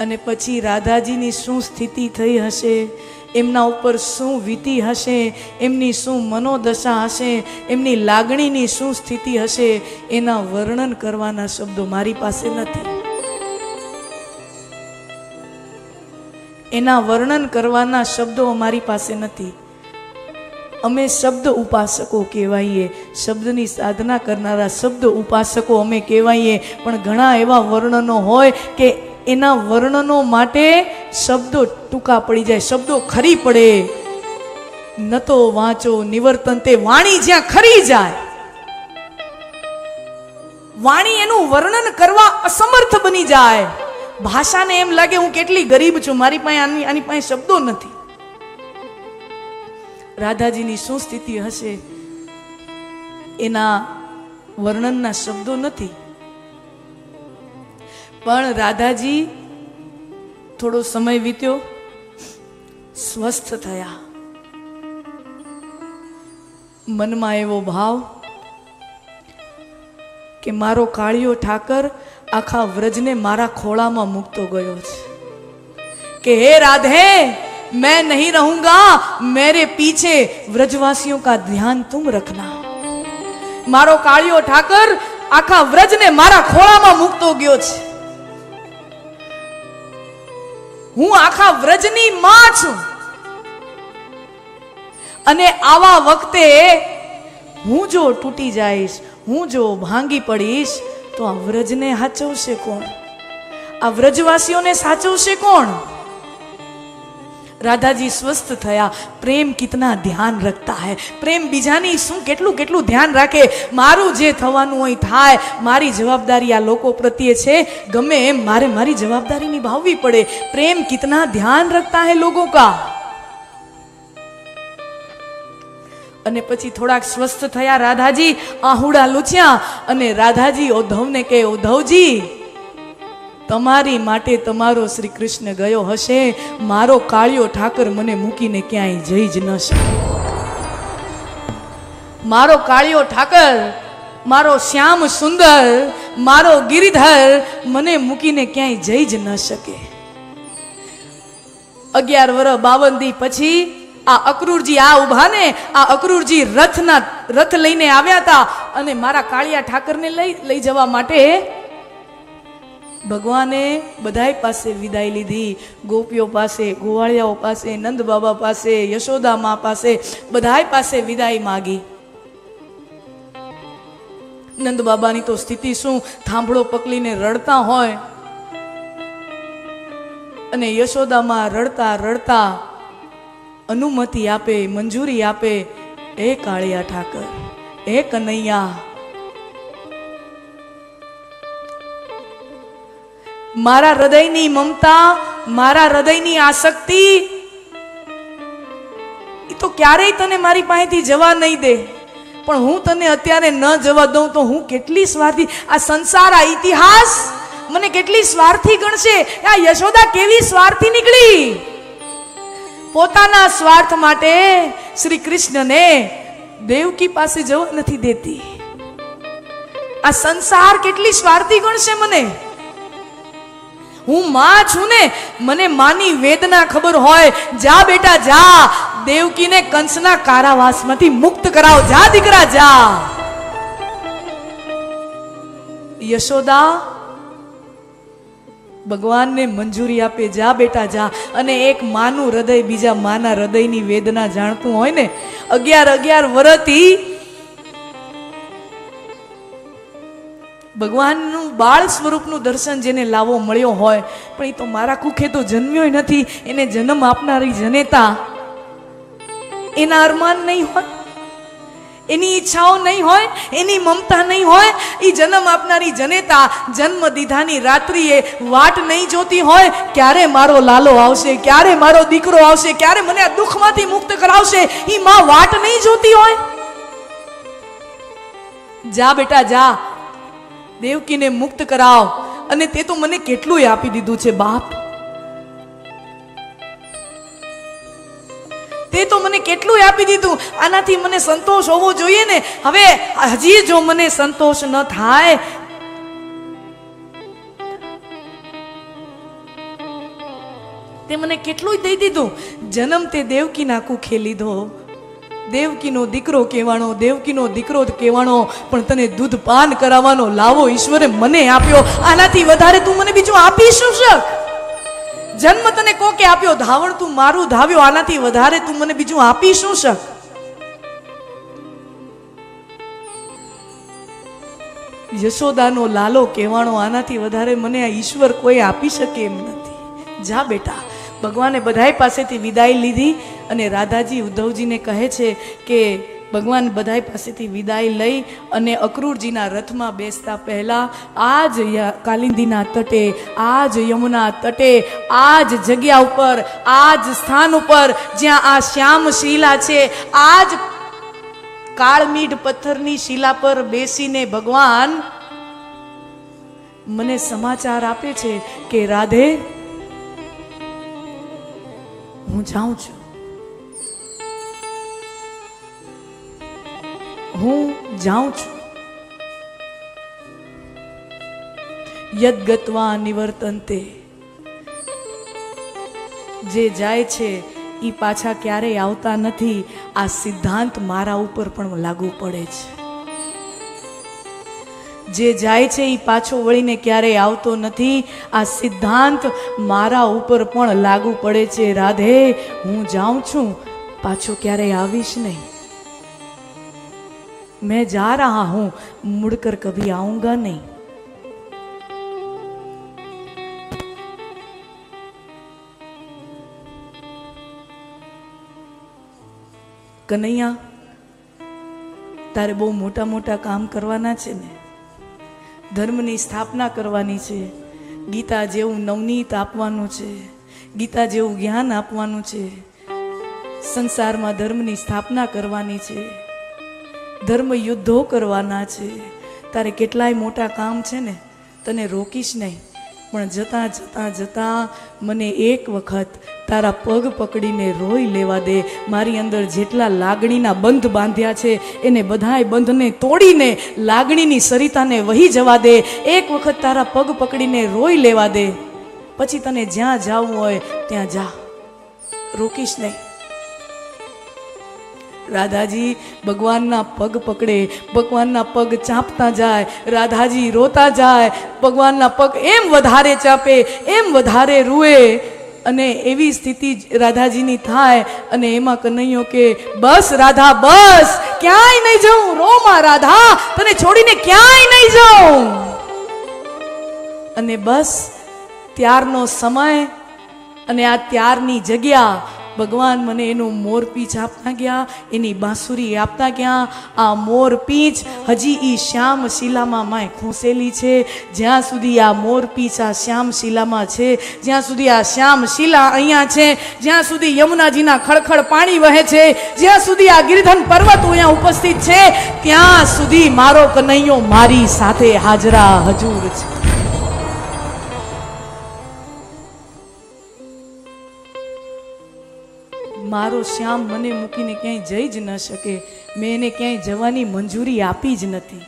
અને પછી રાધાજીની શું સ્થિતિ થઈ હશે? એમના ઉપર શું વીતી હશે? એમની શું મનોદશા હશે? એમની લાગણીની શું સ્થિતિ હશે? એના વર્ણન કરવાના શબ્દો મારી પાસે નથી. એના વર્ણન કરવાના શબ્દો અમારી પાસે નથી. અમે શબ્દ ઉપાસકો કહેવાઈએ. શબ્દની સાધના કરનારા શબ્દ ઉપાસકો અમે કહેવાઈએ. પણ ઘણા એવા વર્ણનો હોય કે એના વર્ણનો માટે શબ્દો ટૂંકા પડી જાય, શબ્દો ખરી પડે. ન તો વાંચો, નિવર્તન તે વાણી જ્યાં ખરી જાય. વાણી એનું વર્ણન કરવા અસમર્થ બની જાય. ભાષાને એમ લાગે હું કેટલી ગરીબ છું, મારી પાસે આની આની પાસે શબ્દો નથી. રાધાજીની શું સ્થિતિ હશે? એના વર્ણનના શબ્દો નથી. પણ રાધાજી, થોડો સમય વીત્યો, સ્વસ્થ થયા. મનમાં એવો ભાવ કે મારો કાળિયો ઠાકર આખા વ્રજને મારા ખોળામાં મૂકતો ગયો છે. કે હે રાધે, મેં નહીં રહૂંગા, મેરે પીછે વ્રજવાસીઓ કા ધ્યાન તુમ રખના. મારો કાળિયો ઠાકર આખા વ્રજને મારા ખોળામાં મૂકતો ગયો છે. હું આખા વ્રજની માં છું. અને આવા વખતે હું જો તૂટી જઈશ, હું જો ભાંગી પડીશ, તો આ વ્રજને સાચવશે કોણ? આ વ્રજવાસીઓને સાચવશે કોણ? રાધાજી સ્વસ્થ થયા. પ્રેમ કિતના ધ્યાન રખતા હે. પ્રેમ બીજાની શું કેટલું કેટલું ધ્યાન રાખે? મારું જે થવાનું હોય થાય. મારી જવાબદારી આ લોકો પ્રત્યે છે. ગમે એમ મારે મારી જવાબદારી નિભાવવી પડે. પ્રેમ કિતના ધ્યાન રખતા હે લોકો કા? અને પછી થોડાક સ્વસ્થ થયા રાધાજી. આહુડા લૂછ્યા. અને રાધાજી ઉદ્ધવને કહે ઉદ્ધવજી તમારી માટે તમારો શ્રી કૃષ્ણ ગયો હશે. મારો કાળિયો ઠાકર મને મૂકીને ક્યાંય જઈ જ ન શકે. મારો કાળિયો ઠાકર, મારો શ્યામ સુંદર, મારો ગિરિધર મને મૂકીને ક્યાંય જઈ જ ન શકે. અગિયાર વર બાવન દી પછી આ અક્રૂરજી આ ઊભા ને આ અક્રૂરજી રથના, રથ લઈને આવ્યા હતા અને મારા કાળિયા ઠાકરને લઈ લઈ જવા માટે ભગવાને બધાય પાસે વિદાય લીધી. ગોપીઓ પાસે, ગોવાળિયાઓ પાસે, નંદ બાબા પાસે, યશોદા મા પાસે બધાય પાસે વિદાય માગી. નંદ બાબાની તો સ્થિતિ શું? થાંભળો પકડીને રડતા હોય અને યશોદામાં રડતા રડતા અનુમતિ આપે, મંજૂરી આપે. એ કાળિયા ઠાકર એ કનૈયા મારા હૃદયની મમતા, મારા હૃદયની આસક્તિ, એ તો ક્યારેય તને મારી પાસેથી જવા નહીં દે. પણ હું તને અત્યારે ન જવા દઉં તો હું કેટલી સ્વાર્થી, આ સંસાર, આ ઇતિહાસ મને કેટલી સ્વાર્થી ગણશે? આ યશોદા કેવી સ્વાર્થી નીકળી? પોતાના સ્વાર્થ માટે શ્રી કૃષ્ણને દેવકી પાસે જવા નથી દેતી. આ સંસાર કેટલી સ્વાર્થી ગણશે મને? હું માં છું ને, મને માની વેદના ખબર હોય. જા બેટા, જા. દેવકીને કંસના કારાવાસમાંથી મુક્ત કરાવ. જા દીકરા, જા. યશોદા, ભગવાનને મંજૂરી આપે. જા બેટા, જા. અને એક માનું હૃદય બીજા માના હૃદયની વેદના જાણતું હોય ને, અગિયાર અગિયાર વરતી ભગવાનનું બાળ સ્વરૂપનું દર્શન જેને લાવો મળ્યો હોય, પણ એ તો મારા કુખે તો જન્મ્યો નથી, એને જન્મ આપનારી જનેતા એના અરમાન નહીં હોય, એની ઈચ્છાઓ નહીં હોય, એની મમતા નહીં હોય, એ જન્મ આપનારી જનેતા જન્મ દીધાની રાત્રિએ વાટ નહીં જોતી હોય, ક્યારે મારો લાલો આવશે, ક્યારે મારો દીકરો આવશે, ક્યારે મને આ દુઃખમાંથી મુક્ત કરાવશે, એ માં વાટ નહીં જોતી હોય. જા બેટા, જા. દેવકીને મુક્ત કરાવ. અને તે તો મને કેટલું આપી દીધું છે, બાપ. તે તો મને કેટલું આપી દીધું. આનાથી મને સંતોષ હોવો જોઈએ ને. હવે હજી જો મને સંતોષ ન થાય. તે મને કેટલું દઈ દીધું. જન્મ તે દેવકીના કુખે લીધો. દેવકીનો દીકરો કહેવાનો, દેવકીનો દીકરો કહેવાનો, પણ તને દૂધ પાન કરાવવાનો લાવો ઈશ્વરે મને આપ્યો. આનાથી વધારે તું મને બીજું આપી શું શક જન્મ તને કોકે આપ્યો, ધાવણ તું મારું ધાવ્યો, આનાથી વધારે તું મને બીજું આપી શું શક યશોદાનો લાલો કહેવાનો, આનાથી વધારે મને આ ઈશ્વર કોઈ આપી શકે એમ નથી. જા બેટા, ભગવાને બધાય પાસેથી વિદાય લીધી. અને રાધાજી ઉદ્ધવજીને કહે છે કે ભગવાન બધાય પાસેથી વિદાય લઈ અને અક્રૂરજીના રથમાં બેસતા પહેલાં આ જ કાલિંદીના તટે આ જ યમુના તટે આ જ જગ્યા ઉપર આ જ સ્થાન ઉપર જ્યાં આ શ્યામ શિલા છે આ જ કાળમીઢ પથ્થરની શિલા પર બેસીને ભગવાન મને સમાચાર આપે છે કે રાધે, હું જાઉં છું. હું જાઉં છું. યદગત્વા નિવર્તનતે. જે જાય છે એ પાછા ક્યારેય આવતા નથી. આ સિદ્ધાંત મારા ઉપર પણ લાગુ પડે છે. જે જાય છે એ પાછો વળીને ક્યારેય આવતો નથી. આ સિદ્ધાંત મારા ઉપર પણ લાગુ પડે છે. રાધે, હું જાઉં છું. પાછો ક્યારેય આવીશ નહીં. मैं जा रहा हूं मुड़कर कभी आऊंगा नहीं કનૈયા તારે બહુ મોટા મોટા કામ કરવાના છે ને ધર્મની સ્થાપના કરવાની છે ગીતા જેવું નવનીત આપવાનું છે ગીતા જેવું જ્ઞાન આપવાનું છે સંસારમાં ધર્મની સ્થાપના કરવાની છે ધર્મ યુદ્ધો કરવાના છે. તારે કેટલાય મોટા કામ છે ને, તને રોકીશ નહીં. પણ જતાં જતાં જતાં મને એક વખત તારા પગ પકડીને રોઈ લેવા દે. મારી અંદર જેટલા લાગણીના બંધ બાંધ્યા છે, એને બધાય બંધને તોડીને લાગણીની સરિતાને વહી જવા દે. એક વખત તારા પગ પકડીને રોઈ લેવા દે. પછી તને જ્યાં જાવું હોય, ત્યાં જા. રોકીશ નહીં. રાધાજી ભગવાનના પગ પકડે, ભગવાનના પગ ચાંપતા જાય, રાધાજી રોતા જાય, ભગવાનના પગ એમ વધારે ચાપે, એમ વધારે રૂએ. અને એવી સ્થિતિ રાધાજીની થાય અને એમાં કનૈયો કે, બસ રાધા, બસ, ક્યાંય નહીં જાઉં, રોમાં રાધા, તને છોડીને ક્યાંય નહીં જાઉં. અને બસ ત્યારનો સમય અને આ ત્યારની જગ્યા ભગવાન મને એનું મોરપીંછ આપતા ગયા, એની બાંસુરી આપતા ગયા. આ મોરપીંછ હજી એ શ્યામ શિલામાં માય ખૂંસેલી છે. જ્યાં સુધી આ મોરપીંછ આ શ્યામ શિલામાં છે, જ્યાં સુધી આ શ્યામ શિલા અહીંયા છે, જ્યાં સુધી યમુનાજીના ખળખળ પાણી વહે છે, જ્યાં સુધી આ ગિરધન પર્વત અહીંયા ઉપસ્થિત છે, ત્યાં સુધી મારો કનૈયો મારી સાથે હાજરા હજુર છે. મારો શ્યામ મને મૂકીને ક્યાંય જઈ જ ન શકે. મેં એને ક્યાંય જવાની મંજૂરી આપી જ નથી.